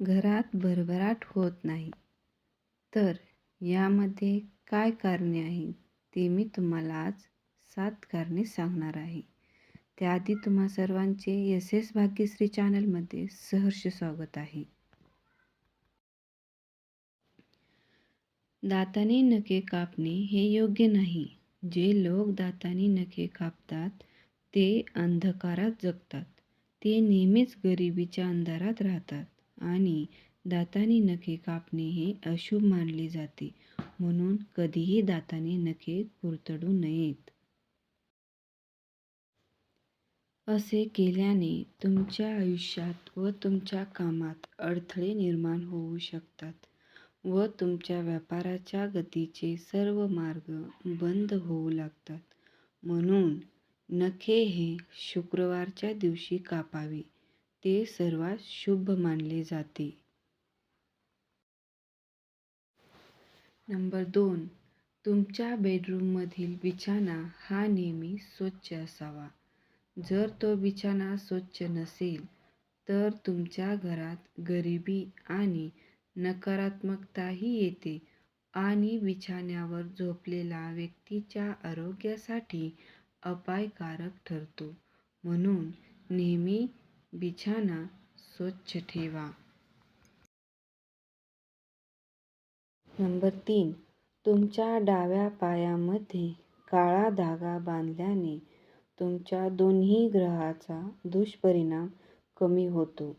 घरात भरभराट होत नाही. तर यामध्ये काय कारणे आहेत ते मी तुम्हाला आज सात कारणे सांगणार आहे. त्याआधी तुम्हा सर्वांचे एस एस भाग्यश्री चॅनलमध्ये सहर्ष स्वागत आहे. दाताने नखे कापणे हे योग्य नाही. जे लोक दाताने नखे कापतात ते अंधकारात जगतात. ते नेहमीच गरिबीच्या अंधारात राहतात. आणि दाताने नखे कापणे हे अशुभ मानले जाते. म्हणून कधीही दाताने नखे कुरतडू नयेत. असे केल्याने तुमच्या आयुष्यात व तुमच्या कामात अडथळे निर्माण होऊ शकतात व तुमच्या व्यापाराच्या गतीचे सर्व मार्ग बंद होऊ लागतात. म्हणून नखे हे शुक्रवारच्या दिवशी कापावे. ते सर्वात शुभ मानले जाते. नंबर दोन. तुमच्या बेडरूममधील बिछाना हा नेहमी स्वच्छ असावा. जर तो बिछाना स्वच्छ नसेल तर तुमच्या घरात गरिबी आणि नकारात्मकताही येते आणि बिछाण्यावर झोपलेला व्यक्तीच्या आरोग्यासाठी अपायकारक ठरतो. म्हणून नेहमी बिछाना स्वच्छ ठेवा. नंबर तीन. तुमच्या डाव्या पायामध्ये काळा धागा बांधल्याने तुमच्या दोन्ही ग्रहाचा दुष्परिणाम कमी होतो.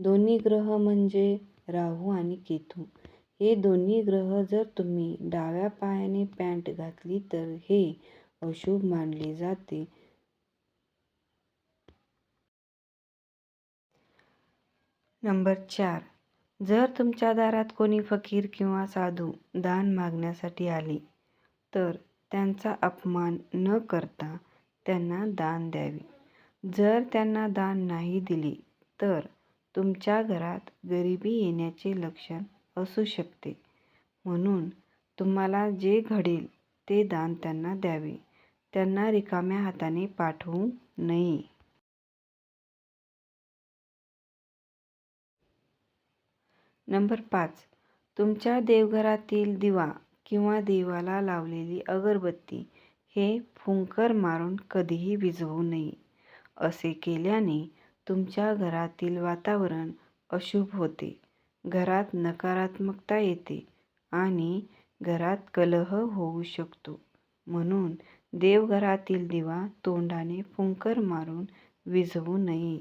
दोन्ही ग्रह म्हणजे राहू आणि केतू. हे दोन्ही ग्रह जर तुम्ही डाव्या पायाने पॅन्ट घातली तर हे अशुभ मानले जाते. नंबर चार. जर तुमच्या दारात कोणी फकीर किंवा साधू दान मागण्यासाठी आले तर त्यांचा अपमान न करता त्यांना दान द्यावे. जर त्यांना दान नाही दिले तर तुमच्या घरात गरिबी येण्याचे लक्षण असू शकते. म्हणून तुम्हाला जे घडेल ते दान त्यांना द्यावे. त्यांना रिकाम्या हाताने पाठवू नये. नंबर पाच. तुमच्या देवघरातील दिवा किंवा देवाला लावलेली अगरबत्ती हे फुंकर मारून कधीही विझवू नये. असे केल्याने तुमच्या घरातील वातावरण अशुभ होते. घरात नकारात्मकता येते आणि घरात कलह होऊ शकतो. म्हणून देवघरातील दिवा तोंडाने फुंकर मारून विझवू नये.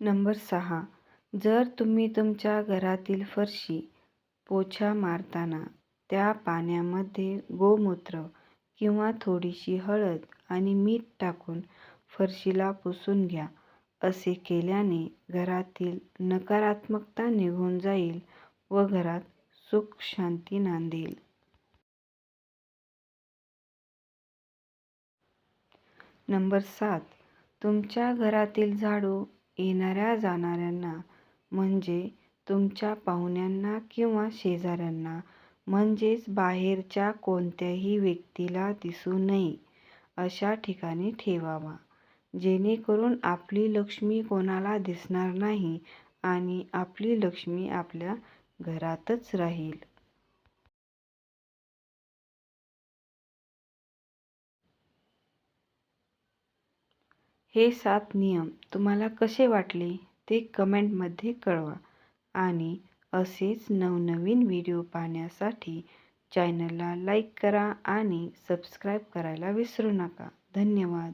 नंबर सहा. जर तुम्ही तुमच्या घरातील फरशी पोछा मारताना त्या पाण्यामध्ये गोमूत्र किंवा थोडीशी हळद आणि मीठ टाकून फरशीला पुसून घ्या. असे केल्याने घरातील नकारात्मकता निघून जाईल व घरात सुख शांती नांदेल. नंबर सात. तुमच्या घरातील झाडू येणाऱ्या जाणाऱ्यांना म्हणजे तुमच्या पाहुण्यांना किंवा शेजाऱ्यांना म्हणजेच बाहेरच्या कोणत्याही व्यक्तीला दिसू नये अशा ठिकाणी ठेवावा. जेणेकरून आपली लक्ष्मी कोणाला दिसणार नाही आणि आपली लक्ष्मी आपल्या घरातच राहील. हे सात नियम तुम्हाला कसे वाटले ते कमेंटमध्ये कळवा आणि असेच नवनवीन व्हिडिओ पाहण्यासाठी चॅनलला लाईक करा आणि सबस्क्राईब करायला विसरू नका. धन्यवाद.